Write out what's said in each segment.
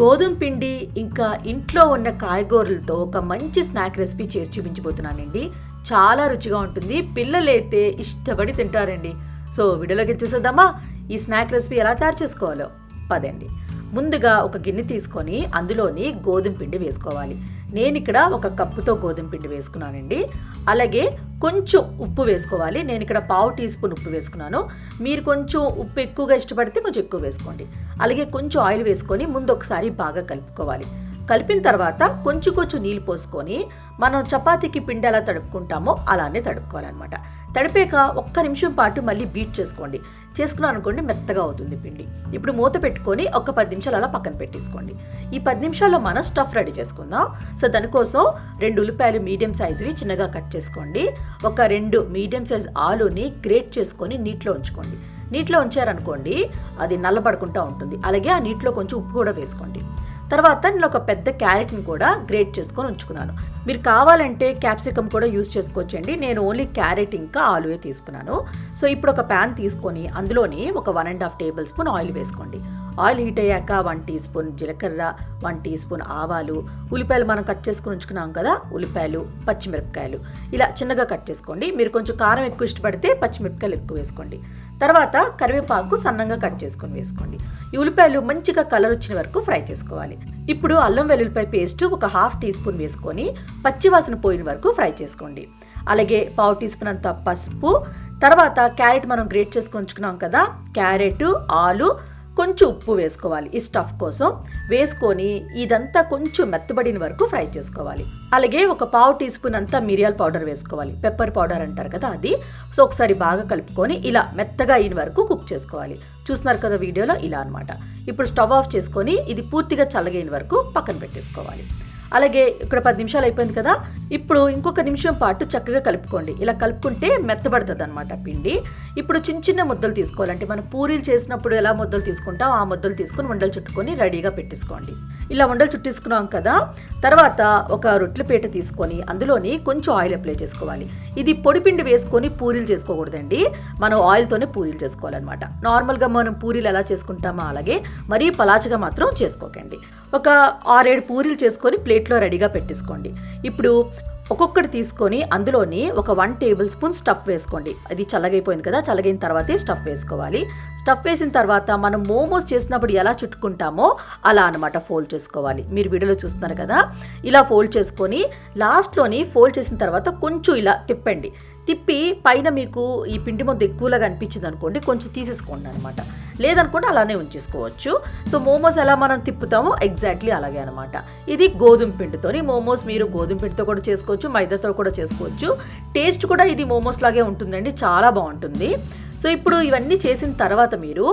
గోధుమ పిండి ఇంకా ఇంట్లో ఉన్న కాయగూరలతో ఒక మంచి స్నాక్ రెసిపీ చేసి చూపించబోతున్నానండి. చాలా రుచిగా ఉంటుంది. పిల్లలైతే ఇష్టపడి తింటారండి. సో వీడియోలోకి చూసేద్దామా? ఈ స్నాక్ రెసిపీ ఎలా తయారు చేసుకోవాలో? పదండి. ముందుగా ఒక గిన్నె తీసుకొని అందులోని గోధుమ పిండి వేసుకోవాలి. నేను ఇక్కడ ఒక కప్పుతో గోధుమ పిండి వేసుకున్నానండి. అలాగే కొంచెం ఉప్పు వేసుకోవాలి. నేను ఇక్కడ పావు టీ స్పూన్ ఉప్పు వేసుకున్నాను. మీరు కొంచెం ఉప్పు ఎక్కువగా ఇష్టపడితే కొంచెం ఎక్కువ వేసుకోండి. అలాగే కొంచెం ఆయిల్ వేసుకొని ముందు ఒకసారి బాగా కలుపుకోవాలి. కలిపిన తర్వాత కొంచెం కొంచెం నీళ్ళు పోసుకొని మనం చపాతీకి పిండి ఎలా తడుపుకుంటామో అలానే తడుపుకోవాలన్నమాట. తడిపాక ఒక్క నిమిషం పాటు మళ్ళీ బీట్ చేసుకోండి. చేసుకున్నాను అనుకోండి మెత్తగా అవుతుంది పిండి. ఇప్పుడు మూత పెట్టుకొని ఒక పది నిమిషాలు అలా పక్కన పెట్టేసుకోండి. ఈ పది నిమిషాల్లో మనం స్టఫ్ రెడీ చేసుకుందాం. సో దానికోసం రెండు ఉల్లిపాయలు మీడియం సైజువి చిన్నగా కట్ చేసుకోండి. ఒక రెండు మీడియం సైజ్ ఆలుని గ్రేట్ చేసుకొని నీటిలో ఉంచుకోండి. నీటిలో ఉంచారనుకోండి అది నల్లబడకుండా ఉంటుంది. అలాగే ఆ నీటిలో కొంచెం ఉప్పు కూడా వేసుకోండి. తర్వాత నేను ఒక పెద్ద క్యారెట్ని కూడా గ్రేట్ చేసుకొని ఉంచుకున్నాను. మీరు కావాలంటే క్యాప్సికమ్ కూడా యూస్ చేసుకోవచ్చండి. నేను ఓన్లీ క్యారెట్ ఇంకా ఆలువే తీసుకున్నాను. సో ఇప్పుడు ఒక ప్యాన్ తీసుకొని అందులోని ఒక one and half tablespoon oil వేసుకోండి. ఆయిల్ హీట్ అయ్యాక వన్ టీ స్పూన్ జీలకర్ర వన్ టీ స్పూన్ ఆవాలు. ఉల్లిపాయలు మనం కట్ చేసుకుని ఉంచుకున్నాం కదా ఉల్లిపాయలు పచ్చిమిరపకాయలు. ఇలా చిన్నగా కట్ చేసుకోండి. మీరు కొంచెం కారం ఎక్కువ ఇష్టపడితే పచ్చిమిరపకాయలు ఎక్కువ వేసుకోండి. తర్వాత కరివేపాకు సన్నంగా కట్ చేసుకొని వేసుకోండి. ఈ ఉల్లిపాయలు మంచిగా కలర్ వచ్చిన వరకు ఫ్రై చేసుకోవాలి. ఇప్పుడు అల్లం వెల్లుల్లిపాయ పేస్ట్ ఒక హాఫ్ టీ స్పూన్ వేసుకొని పచ్చివాసన పోయిన వరకు ఫ్రై చేసుకోండి. అలాగే పావు టీ స్పూన్ అంత పసుపు. తర్వాత క్యారెట్ మనం గ్రేట్ చేసుకొని ఉంచుకున్నాం కదా క్యారెట్ ఆలు కొంచెం ఉప్పు వేసుకోవాలి. ఈ స్టఫ్ కోసం వేసుకొని ఇదంతా కొంచెం మెత్తబడిన వరకు ఫ్రై చేసుకోవాలి. అలాగే ఒక పావు టీ స్పూన్ అంతా మిరియాల పౌడర్ వేసుకోవాలి. పెప్పర్ పౌడర్ అంటారు కదా అది. సో ఒకసారి బాగా కలుపుకొని ఇలా మెత్తగా అయిన వరకు కుక్ చేసుకోవాలి. చూస్తున్నారు కదా వీడియోలో ఇలా అనమాట ఇప్పుడు స్టవ్ ఆఫ్ చేసుకొని ఇది పూర్తిగా చల్లగైన వరకు పక్కన పెట్టేసుకోవాలి. అలాగే ఇక్కడ పది నిమిషాలు అయిపోయింది కదా. ఇప్పుడు ఇంకొక నిమిషం పాటు చక్కగా కలుపుకోండి. ఇలా కలుపుకుంటే మెత్తబడుతుంది అనమాట పిండి. ఇప్పుడు చిన్న చిన్న ముద్దలు తీసుకోవాలంటే మనం పూరీలు చేసినప్పుడు ఎలా ముద్దలు తీసుకుంటాం ఆ ముద్దలు తీసుకొని ఉండలు చుట్టుకొని రెడీగా పెట్టేసుకోండి. ఇలా ఉండలు చుట్టేసుకున్నాం కదా తర్వాత ఒక రొట్టెల పీట తీసుకొని అందులోని కొంచెం ఆయిల్ అప్లై చేసుకోవాలి. ఇది పొడి పిండి వేసుకొని పూరీలు చేసుకోకూడదండి. మనం ఆయిల్తోనే పూరీలు చేసుకోవాలన్నమాట. నార్మల్గా మనం పూరీలు ఎలా చేసుకుంటామో అలాగే మరీ పలాచగా మాత్రం చేసుకోకండి. ఒక ఆరేడు పూరీలు చేసుకొని ప్లేట్లో రెడీగా పెట్టేసుకోండి. ఇప్పుడు ఒక్కొక్కటి తీసుకొని అందులోని ఒక వన్ టేబుల్ స్పూన్ స్టఫ్ వేసుకోండి. అది చల్లగైపోయింది కదా చల్లగైన తర్వాతే స్టఫ్ వేసుకోవాలి. స్టఫ్ వేసిన తర్వాత మనం మోమోస్ చేసినప్పుడు ఎలా చుట్టుకుంటామో అలా అనమాట ఫోల్డ్ చేసుకోవాలి. మీరు వీడియోలో చూస్తున్నారు కదా ఇలా ఫోల్డ్ చేసుకొని లాస్ట్లోని ఫోల్డ్ చేసిన తర్వాత కొంచెం ఇలా తిప్పండి. తిప్పి పైన మీకు ఈ పిండి ముద్ద ఎక్కువగా అనిపించింది అనుకోండి కొంచెం తీసేసుకోండి అనమాట లేదనుకోండి అలానే ఉంచేసుకోవచ్చు. సో మోమోస్ ఎలా మనం తిప్పుతామో ఎగ్జాక్ట్లీ అలాగే అనమాట ఇది గోధుమ పిండితోని మోమోస్ మీరు గోధుమ పిండితో కూడా చేసుకోవచ్చు మైదాతో కూడా చేసుకోవచ్చు. టేస్ట్ కూడా ఇది మోమోస్ లాగే ఉంటుందండి చాలా బాగుంటుంది. సో ఇప్పుడు ఇవన్నీ చేసిన తర్వాత మీరు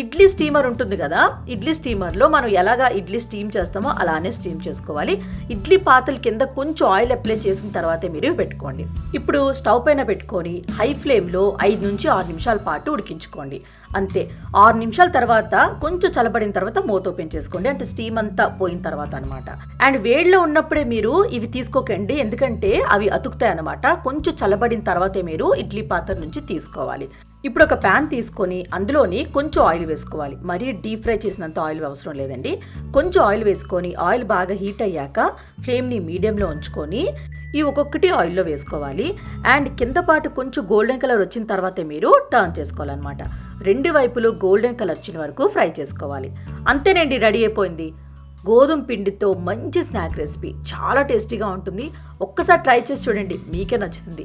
ఇడ్లీ స్టీమర్ ఉంటుంది కదా ఇడ్లీ స్టీమర్లో మనం ఎలాగా ఇడ్లీ స్టీమ్ చేస్తామో అలానే స్టీమ్ చేసుకోవాలి. ఇడ్లీ పాత్రల కింద కొంచెం ఆయిల్ అప్లై చేసిన తర్వాతే మీరు పెట్టుకోండి. ఇప్పుడు స్టవ్ పైన పెట్టుకొని హై ఫ్లేమ్లో ఐదు నుంచి ఆరు నిమిషాల పాటు ఉడికించుకోండి. అంతే ఆరు నిమిషాల తర్వాత కొంచెం చల్లబడిన తర్వాత మూత ఓపెన్ చేసుకోండి. అంటే స్టీమ్ అంతా పోయిన తర్వాత అనమాట అండ్ వేడిలో ఉన్నప్పుడే మీరు ఇవి తీసుకోకండి. ఎందుకంటే అవి అతుకుతాయి అనమాట కొంచెం చల్లబడిన తర్వాతే మీరు ఇడ్లీ పాత్ర నుంచి తీసుకోవాలి. ఇప్పుడు ఒక ప్యాన్ తీసుకొని అందులోని కొంచెం ఆయిల్ వేసుకోవాలి. మరీ డీప్ ఫ్రై చేసినంత ఆయిల్ అవసరం లేదండి. కొంచెం ఆయిల్ వేసుకొని ఆయిల్ బాగా హీట్ అయ్యాక ఫ్లేమ్ని మీడియంలో ఉంచుకొని ఈ ఒక్కొక్కటి ఆయిల్లో వేసుకోవాలి. అండ్ కింద పాటు కొంచెం గోల్డెన్ కలర్ వచ్చిన తర్వాతే మీరు టర్న్ చేసుకోవాలన్నమాట. రెండు వైపులు గోల్డెన్ కలర్ వచ్చిన వరకు ఫ్రై చేసుకోవాలి. అంతేనండి రెడీ అయిపోయింది. గోధుమ పిండితో మంచి స్నాక్ రెసిపీ చాలా టేస్టీగా ఉంటుంది. ఒక్కసారి ట్రై చేసి చూడండి. మీకే నచ్చుతుంది.